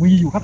มีอยู่ครับ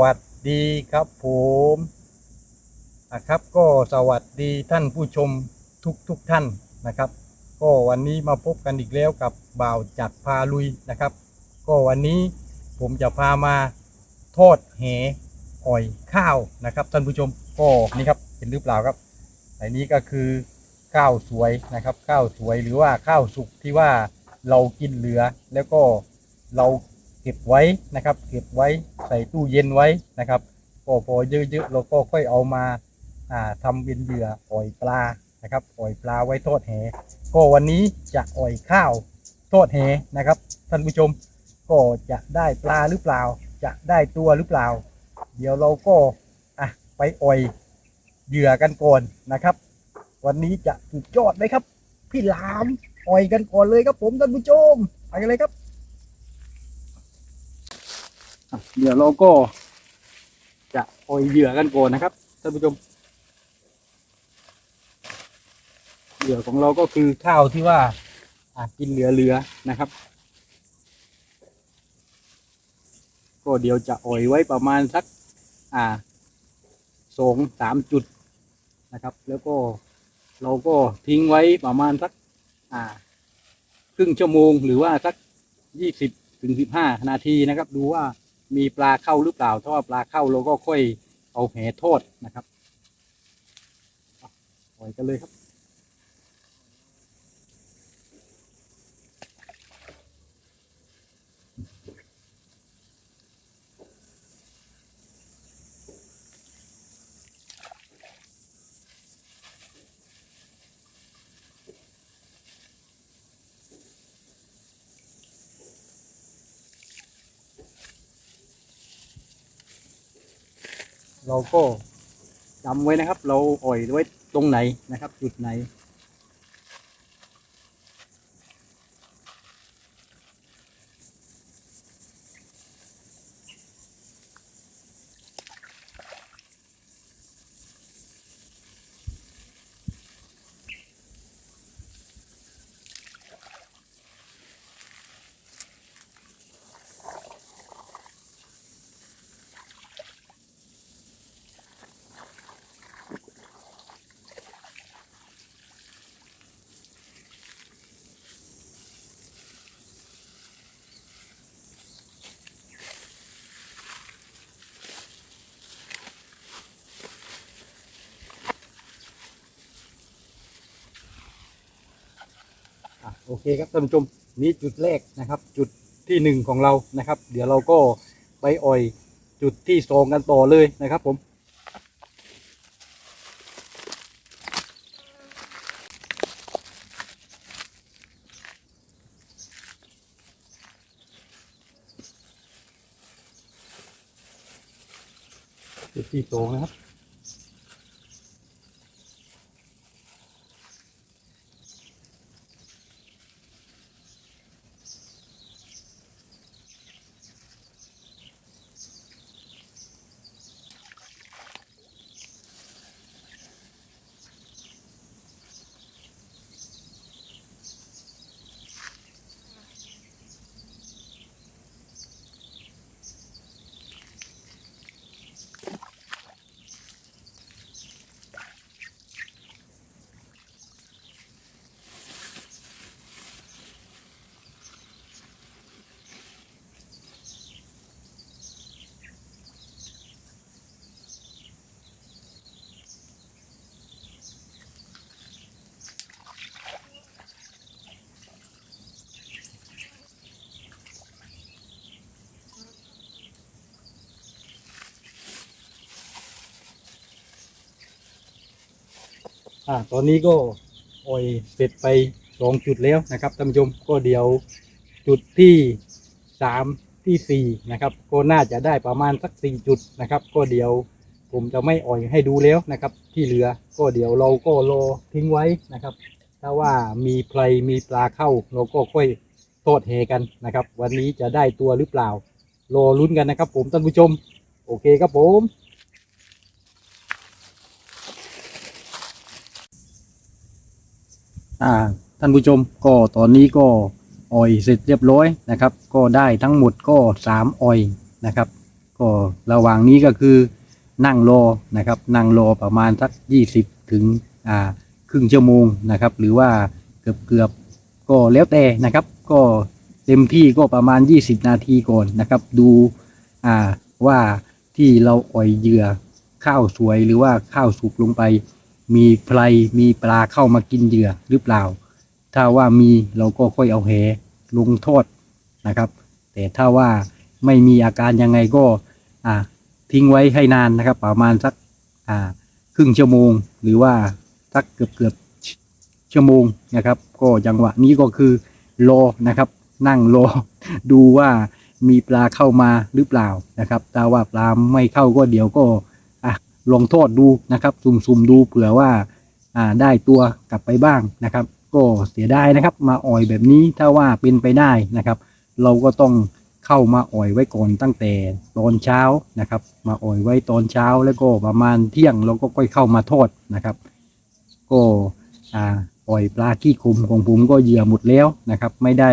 วัสดีครับผมอะครับก็สวัสดีท่านผู้ชมทุกทุกท่านนะครับ ก็วันนี้มาพบกันอีกแล้วกับบ่าวจัดพาลุยนะครับ ก็วันนี้ผมจะพามาทอดแหอ่อยข้าวนะครับท่านผู้ชมก็นี่ครับเห็นหรือเปล่าครับอันนี้ก็คือข้าวสวยนะครับข้าวสวยหรือว่าข้าวสุกที่ว่าเรากินเหลือแล้วก็เรา ก็บไว้นะครับ เก็บไว้ใส่ตู้เย็นไว้นะครับก็พอเยอะๆเราก็ค่อยเอามาอ่าทำเป็นเหยื่ออ่อยปลานะครับอ่อยปลาไว้ทอดแหก็วันนี้จะอ่อยข้าวทอดแหนะครับท่านผู้ชมก็จะได้ปลาหรือเปล่า จะได้ตัวหรือเปล่า เดี๋ยวเราก็อะไปอ่อยเหยื่อกันก่อนนะครับ วันนี้จะสุดยอดเลยครับ พี่หลามอ่อยกันก่อนเลยครับผมท่านผู้ชมไปกันเลยครับ เดี๋ยวเราก็จะอ่อยเหยื่อกันก่อนนะครับท่านผู้ชม เหยื่อของเราก็คือข้าวที่ว่าอะกินเหลือๆนะครับ ก็เดี๋ยวจะอ่อยไว้ประมาณสักอ่าสองสามจุดนะครับ แล้วก็เราก็ทิ้งไว้ประมาณสักอ่าครึ่งชั่วโมงหรือว่าสักยี่สิบถึงสิบห้านาทีนะครับ ดูว่า มีปลาเข้าหรือเปล่า ถ้าว่าปลาเข้าเราก็ค่อยเอาแหโทษนะครับปล่อยกันเลยครับ เราก็จำไว้นะครับ เราอ่อยไว้ตรงไหนนะครับ จุดไหน โอเคครับท่านผู้ชมนี่จุดแรกนะครับ จุดที่หนึ่งของเรานะครับ เดี๋ยวเราก็ไปอ่อยจุดที่สองกันต่อเลยนะครับผมจุดที่สองนะครับ อ่าตอนนี้ก็อ่อยเสร็จไปสองจุดแล้วนะครับท่านผู้ชมก็เดี๋ยวจุดที่สามที่สี่นะครับ ก็น่าจะได้ประมาณสักสี่จุดนะครับ ก็เดี๋ยวผมจะไม่อ่อยให้ดูแล้วนะครับ ที่เหลือก็เดี๋ยวเราก็รอทิ้งไว้นะครับ ถ้าว่ามีไพลมีปลาเข้าเราก็ค่อยโทษเฮกันนะครับ วันนี้จะได้ตัวหรือเปล่ารอลุ้นกันนะครับ ผมท่านผู้ชม โอเคครับผม อ่าท่านผู้ชมก็ตอนนี้ก็อ่อยเสร็จเรียบร้อยนะครับ ก็ได้ทั้งหมดก็สามอ่อยนะครับ ก็ระหว่างนี้ก็คือนั่งรอนะครับนั่งรอประมาณสักยี่สิบถึงอ่าครึ่งชั่วโมงนะครับ หรือว่าเกือบเกือบก็แล้วแต่นะครับ ก็เต็มที่ก็ประมาณ 20 นาทีก่อนนะครับ ดูอ่าว่าที่เราอ่อยเหยื่อข้าวสวยหรือว่าข้าวสุกลงไป มีไพลมีปลาเข้ามากินเหยื่อหรือเปล่า ถ้าว่ามีเราก็ค่อยเอาแหลงโทษนะครับ แต่ถ้าว่าไม่มีอาการยังไงก็ทิ้งไว้ให้นานนะครับ ประมาณสักครึ่งชั่วโมง หรือว่าสักเกือบเกือบชั่วโมงนะครับ ก็จังหวะนี้ก็คือรอนะครับ นั่งรอดูว่ามีปลาเข้ามาหรือเปล่านะครับถ้าว่าปลาไม่เข้าก็เดี๋ยวก็ ลองโทษดูนะครับ สุ่มๆดูเผื่อว่าอ่าได้ตัวกลับไปบ้างนะครับ ก็เสียดายนะครับ มาอ่อยแบบนี้ถ้าว่าเป็นไปได้นะครับ เราก็ต้องเข้ามาอ่อยไว้ก่อนตั้งแต่ตอนเช้านะครับ มาอ่อยไว้ตอนเช้าแล้วก็ประมาณเที่ยงเราก็ค่อยเข้ามาทอดนะครับ ก็อ่าอ่อยปลาขี้คุมของผมก็เหยื่อหมดแล้วนะครับ ไม่ได้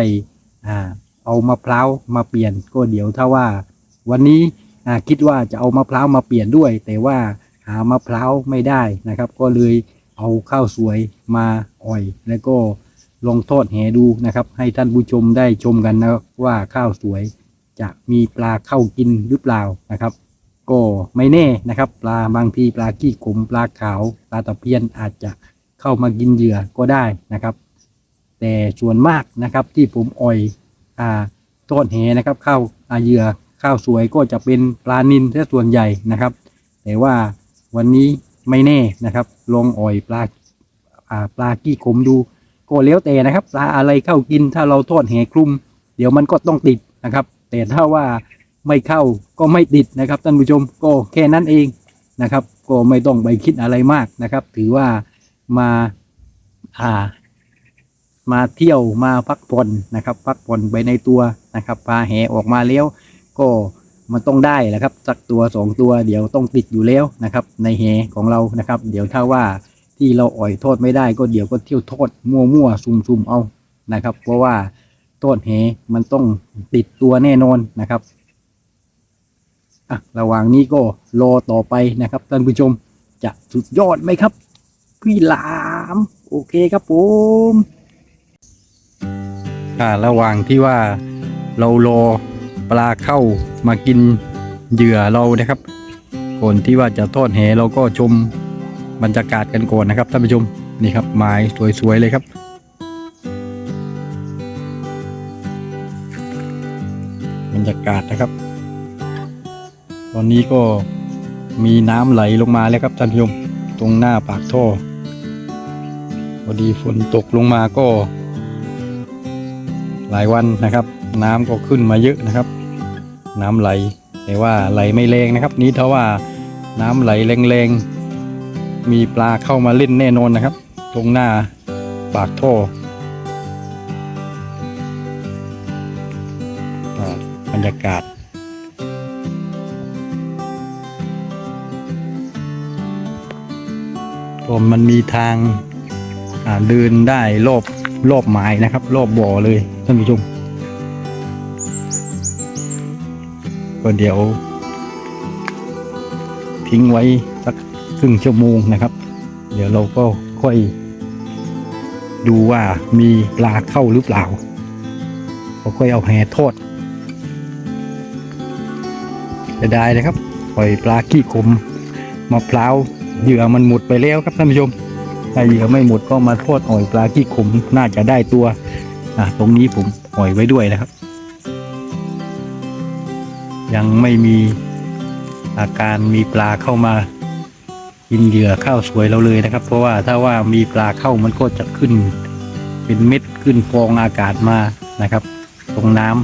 อ่าเอามะพร้าวมาเปลี่ยนก็เดี๋ยวถ้าว่า วันนี้คิดว่าจะเอามะพร้าวมาเปลี่ยนด้วย แต่ว่า หามะพร้าวไม่ได้นะครับ ก็เลยเอาข้าวสวยมาอ่อย แล้วก็ลองทอดแหดูนะครับ ให้ท่านผู้ชมได้ชมกันนะว่าข้าวสวยจะมีปลาเข้ากินหรือเปล่านะครับ ก็ไม่แน่นะครับ ปลาบางทีปลาขี้ขมปลาขาวปลาตะเพียนอาจจะเข้ามากินเหยื่อก็ได้นะครับ แต่ส่วนมากนะครับที่ผมอ่อยอ่าทอดแหนะครับข้าอาเหยื่อข้าวสวยก็จะเป็นปลานิลซะส่วนใหญ่นะครับ แต่ว่า วันนี้ไม่แน่นะครับ ลองอ่อยปลาอ่าปลากี้ขมดูก็แล้วแต่นะครับปลาอะไรเข้ากินถ้าเราทอดแหคลุม เดี๋ยวมันก็ต้องติดนะครับ แต่ถ้าว่าไม่เข้าก็ไม่ติดนะครับท่านผู้ชมก็แค่นั้นเองนะครับ ก็ไม่ต้องไปคิดอะไรมากนะครับ ถือว่ามาอ่า มาเที่ยวมาพักผ่อนนะครับ พักผ่อนไปในตัวนะครับพาแหออกมาแล้วก็ มันต้องได้แหละครับสักตัวสองตัวเดี๋ยวต้องติดอยู่แล้วนะครับ ในแหของเรานะครับ เดี๋ยวถ้าว่าที่เราอ่อยโทษไม่ได้ก็เดี๋ยวก็เที่ยวโทษมั่วๆซุ่มๆเอานะครับ เพราะว่าโทษแหมันต้องติดตัวแน่นอนนะครับอะระหว่างนี้ก็รอต่อไปนะครับท่านผู้ชมจะสุดยอดไหมครับ พี่หลาม โอเคครับผมอ่าระหว่างที่ว่าเรารอ ปลาเข้ามากินเหยื่อเรานะครับ ก่อนที่ว่าจะทอดแหเราก็ชมบรรยากาศกันก่อนนะครับท่านผู้ชมนี่ครับไม้สวยๆเลยครับบรรยากาศนะครับ ตอนนี้ก็มีน้ำไหลลงมาแล้วครับท่านผู้ชมตรงหน้าปากท่อพอดีฝนตกลงมาก็ หลายวันนะครับ น้ำก็ขึ้นมาเยอะนะครับ น้ำไหลแต่ว่าไหลไม่แรงนะครับ นี้ถ้าว่าน้ำไหลแรงๆมีปลาเข้ามาเล่นแน่นอนนะครับ ตรงหน้าปากท่อบรรยากาศก็มันมีทางเดินได้รอบรอบไม้นะครับ รอบบ่อเลยท่านผู้ชม ก็เดี๋ยว ทิ้งไว้สักครึ่งชั่วโมงนะครับ เดี๋ยวเราก็ค่อยดูว่ามีปลาเข้าหรือเปล่าก็ค่อยเอาแหโทษจะได้เลยครับปล่อยปลาขี้คมมะพร้าวเหยื่อมันหมดไปแล้วครับท่านผู้ชมถ้าเหยื่อไม่หมดก็มาโทษอ่อยปลาขี้ขมน่าจะได้ตัว อะ ตรงนี้ผมอ่อยไว้ด้วยนะครับ ยังไม่มีอาการมีปลาเข้ามากินเหยื่อข้าวสวยเราเลยนะครับ เพราะว่าถ้าว่ามีปลาเข้ามันก็จะขึ้น เป็นเม็ดขึ้นฟองอากาศมานะครับ ตรงน้ำ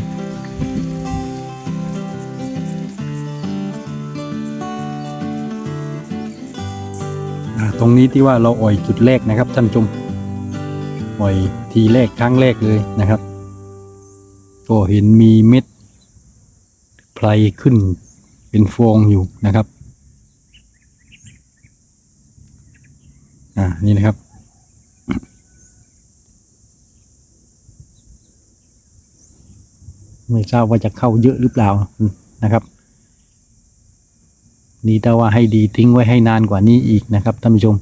อ่าตรงนี้ที่ว่าเราอ่อยจุดแรกนะครับ ท่านชมอ่อยทีแรกครั้งแรกเลยนะครับ ก็เห็นมีเม็ด ไพลขึ้นเป็นฟองอยู่นะครับ อ่า นี่นะครับ ไม่ทราบว่าจะเข้าเยอะหรือเปล่านะครับ นี่แต่ว่าให้ดีทิ้งไว้ให้นานกว่านี้อีกนะครับท่านผู้ชม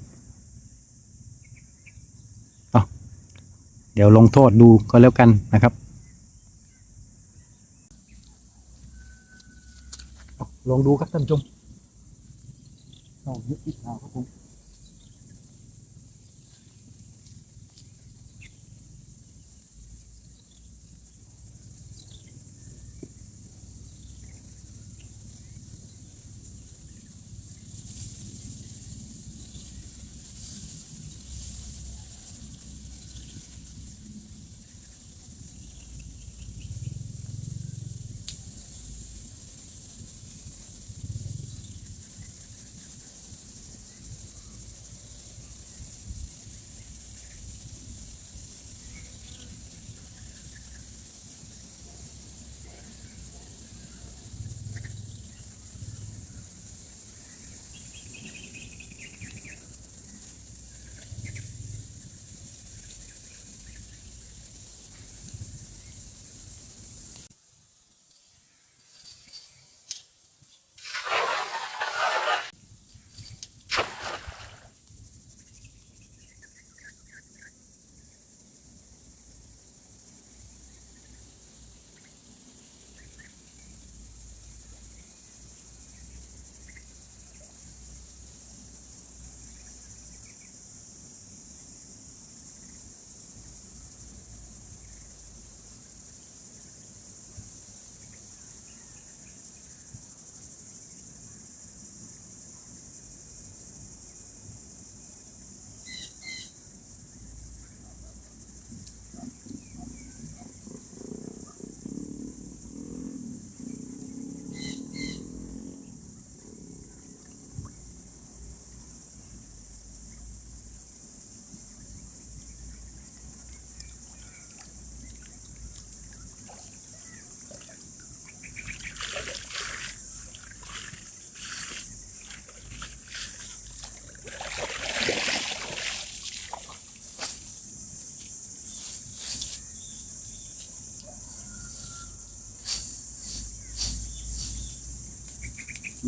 เอเดี๋ยวลงโทษดูก็แล้วกันนะครับเอา ลองดูครับท่านผู้ชมเอาเยอะอีกแล้วครับผม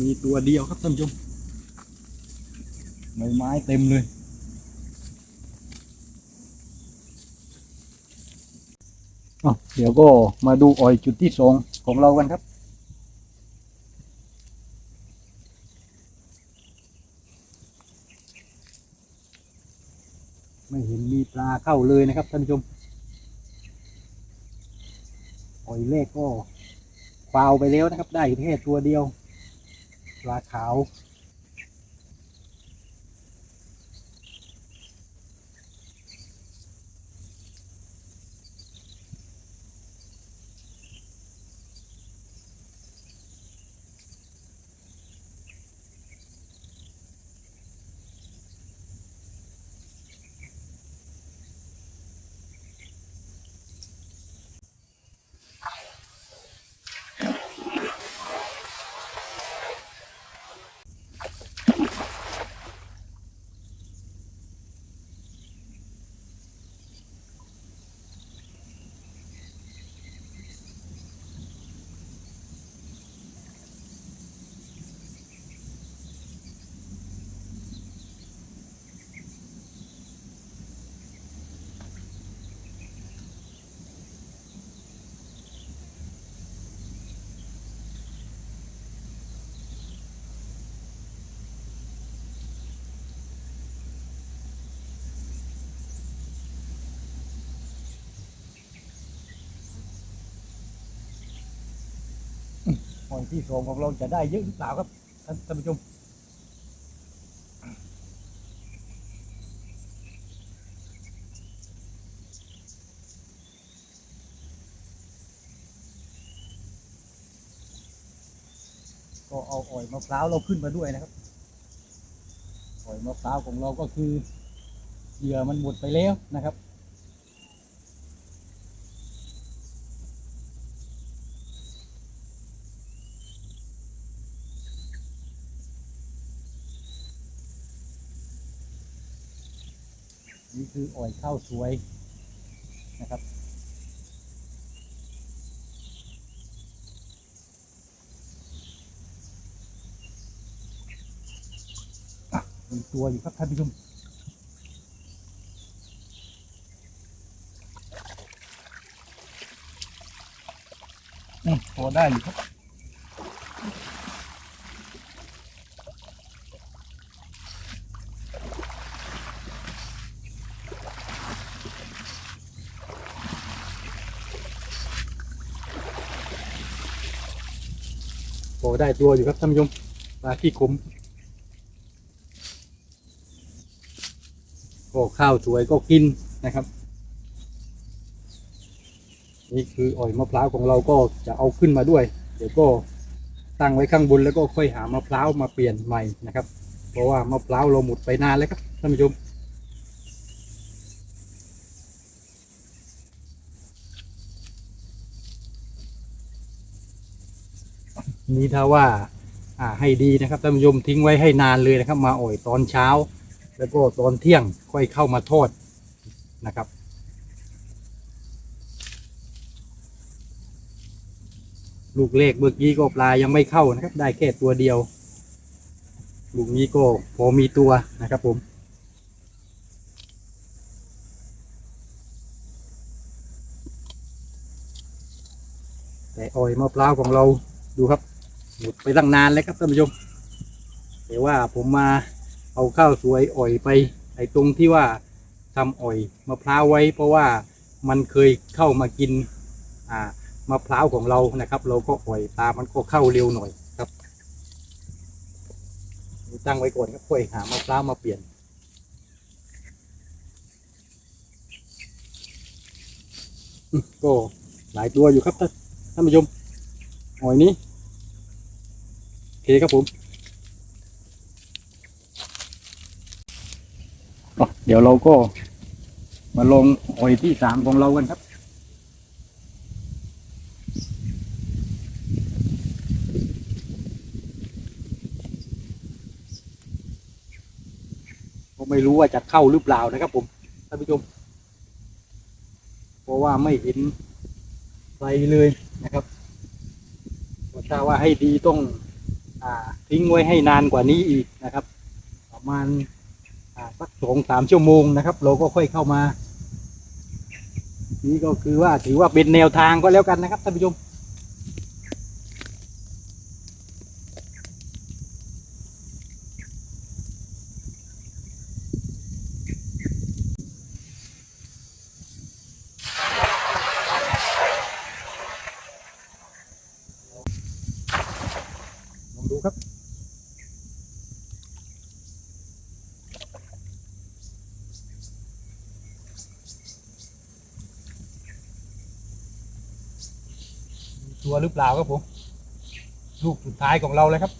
มีตัวเดียวครับท่านผู้ชมใบไม้เต็มเลยอะเดี๋ยวก็มาดูออยจุดที่สองของเรากันครับไม่เห็นมีปลาเข้าเลยนะครับท่านผู้ชมออยแรกก็ควาวไปแล้วนะครับ ได้แค่ตัวเดียว ลาขาว อ่อยที่สองของเราจะได้เยอะหรือเปล่าครับท่านท่านผู้ชมก็เอาอ่อยมะพร้าวเราขึ้นมาด้วยนะครับอ่อยมะพร้าวของเราก็คือเหยื่อมันหมดไปแล้วนะครับ นี่ คืออ่อยข้าวสวยนะครับ มีตัวอยู่ครับท่านผู้ชมอืมพอได้อยู่ครับ พอได้ตัวอยู่ครับท่านผู้ชมปลาขี้ขมก็ข้าวสวยก็กินนะครับ นี่คืออ่อยมะพร้าวของเราก็จะเอาขึ้นมาด้วย เดี๋ยวก็ตั้งไว้ข้างบนแล้วก็ค่อยหามะพร้าวมาเปลี่ยนใหม่นะครับ เพราะว่ามะพร้าวเราหมดไปนานแล้วครับท่านผู้ชม นี่ถ้าว่าอ่าให้ดีนะครับท่านผู้ชมทิ้งไว้ให้นานเลยนะครับ มาอ่อยตอนเช้า แล้วก็ตอนเที่ยงค่อยเข้ามาทอดนะครับลูกเลขเมื่อกี้ก็ปลายังไม่เข้านะครับ ได้แค่ตัวเดียว ลูกนี้ก็พอมีตัวนะครับผมแต่อ่อยมะพร้าวของเราดูครับ หมดไปตั้งนานแล้วครับท่านผู้ชม แต่ว่าผมมาเอาข้าวสวยอ่อยไปไอ้ตรงที่ว่าทำอ่อยมะพร้าวไว้ เพราะว่ามันเคยเข้ามากินอ่ามะพร้าวของเรานะครับ เราก็อ่อยปลามันก็เข้าเร็วหน่อยครับตั้งไว้ก่อนครับค่อยหามะพร้าวมาเปลี่ยนก็หลายตัวอยู่ครับท่านท่านผู้ชมอ่อยนี้ เคครับผมเดี๋ยวเราก็มาลงหอยที่สามของเรากันครับ ก็ไม่รู้ว่าจะเข้าหรือเปล่านะครับผมท่านผู้ชม เพราะว่าไม่เห็นไฟเลยนะครับถ้าว่าให้ดีต้อง ทิ้งไว้ให้นานกว่านี้อีกนะครับ ประมาณสักสองสามชั่วโมงนะครับ เราก็ค่อยเข้ามา นี่ก็คือว่าถือว่าเป็นแนวทางก็แล้วกันนะครับท่านผู้ชมลองดูครับ มีตัวห รือเปล่าครับผม ลูกสุดท้ายของเราเลยครับ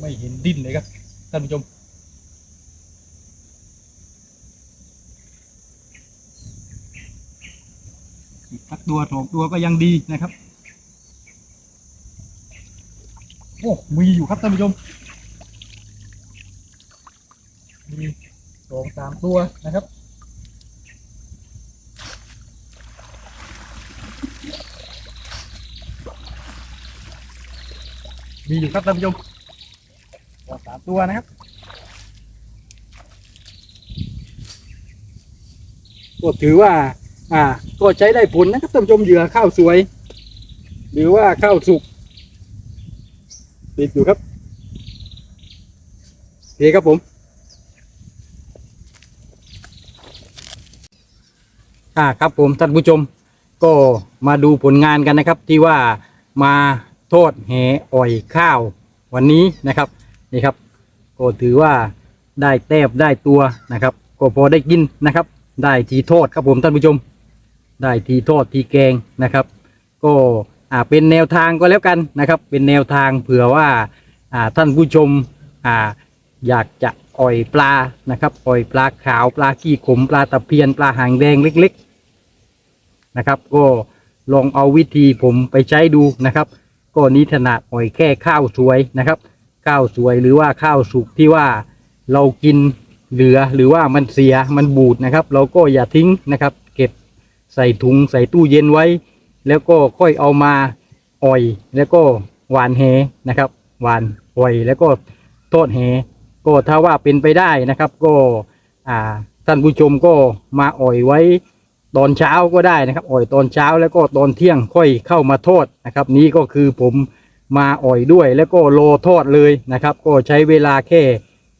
ไม่เห็นดิ้นเลยครับท่านผู้ชม อีกสัก ตัวสองตัวก็ยังดีนะครับโอ้มีอยู่ครับท่านผู้ชมมีสองสามตัวนะครับมีอยู่ครับท่านผู้ชมสองสามตัวนะครับก็ถือว่า อ่า ก็ใช้ได้ผลนะครับท่านผู้ชมเหยื่อข้าวสวย หรือว่าข้าวสุกติดอยู่ครับเคครับผมอ่าครับผมท่านผู้ชมก็มาดูผลงานกันนะครับ ที่ว่ามาโทษแหอ่อยข้าววันนี้นะครับนี่ครับ ก็ถือว่าได้แต้มได้ตัวนะครับ ก็พอได้กินนะครับ ได้ทีโทษครับผมท่านผู้ชม ได้ทีโทษทีแกงนะครับ ก็อ่าเป็นแนวทางก็แล้วกันนะครับ เป็นแนวทางเผื่อว่าอ่าท่านผู้ชมอ่าอยากจะอ่อยปลานะครับอ่อยปลาขาวปลาขี้ขมปลาตะเพียนปลาหางแดงเล็ก ๆนะครับ ก็ลองเอาวิธีผมไปใช้ดูนะครับ ก็นี้ถนัดอ่อยแค่ข้าวสวยนะครับ ข้าวสวยหรือว่าข้าวสุกที่ว่าเรากินเหลือหรือว่ามันเสียมันบูดนะครับ เราก็อย่าทิ้งนะครับ ใส่ถุงใส่ตู้เย็นไว้ แล้วก็ค่อยเอามาอ่อย แล้วก็หวานแหนะครับ หวานอ่อยแล้วก็โทษแหก็ถ้าว่าเป็นไปได้นะครับ ก็อ่าท่านผู้ชมก็มาอ่อยไว้ตอนเช้าก็ได้นะครับ อ่อยตอนเช้าแล้วก็ตอนเที่ยงค่อยเข้ามาโทษนะครับ นี้ก็คือผมมาอ่อยด้วยแล้วก็โลทอดเลยนะครับ ก็ใช้เวลาแค่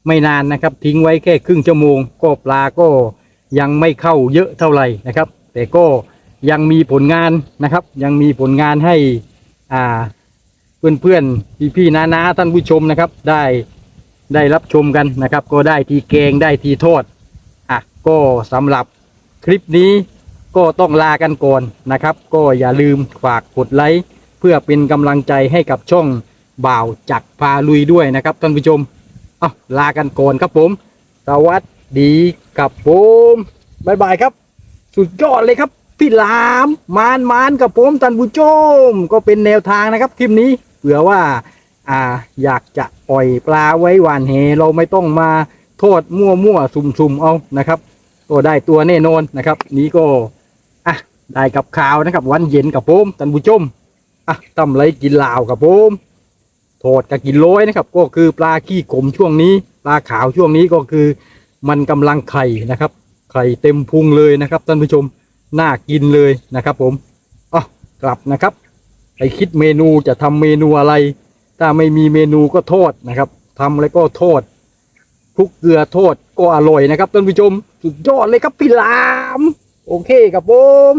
ไม่นานนะครับ ทิ้งไว้แค่ครึ่งชั่วโมง ก็ปลาก็ยังไม่เข้าเยอะเท่าไหร่นะครับ แต่ก็ยังมีผลงานนะครับ ยังมีผลงานให้อ่าเพื่อนเพื่อนพี่พี่ๆน้าๆท่านผู้ชมนะครับ ได้ได้รับชมกันนะครับ ก็ได้ทีแกงได้ทีโทษอะก็สำหรับคลิปนี้ก็ต้องลากันก่อนนะครับ ก็อย่าลืมฝากกดไลค์เพื่อเป็นกำลังใจให้กับช่องบ่าวจักพาลุยด้วยนะครับท่านผู้ชมเอาลากันก่อนครับผม สวัสดีครับผม บ๊ายบายครับ สุดยอดเลยครับ พี่หลามมานมานกับผมท่านผู้ชมก็เป็นแนวทางนะครับคลิปนี้เผื่อว่าอ่าอยากจะปล่อยปลาไว้หวานแหเราไม่ต้องมาโทษมั่วมั่วๆสุ่มๆเอานะครับก็ได้ตัวแน่นอนนะครับ นี้ก็อะได้กับข่าวนะครับ วันเย็นกับผมท่านผู้ชมอะตำไรกินลาวกับผมโทษกับกินร้อยนะครับ ก็คือปลาขี้ขมช่วงนี้ ปลาขาวช่วงนี้ก็คือ มันกำลังไข่นะครับ ไข่เต็มพุงเลยนะครับท่านผู้ชมน่ากินเลยนะครับ ผมอะกลับนะครับไปคิดเมนูจะทำเมนูอะไร ถ้าไม่มีเมนูก็โทษนะครับทำแล้วก็โทษคลุกเกลือโทษก็อร่อยนะครับท่านผู้ชม สุดยอดเลยครับพี่ลาม โอเคครับผม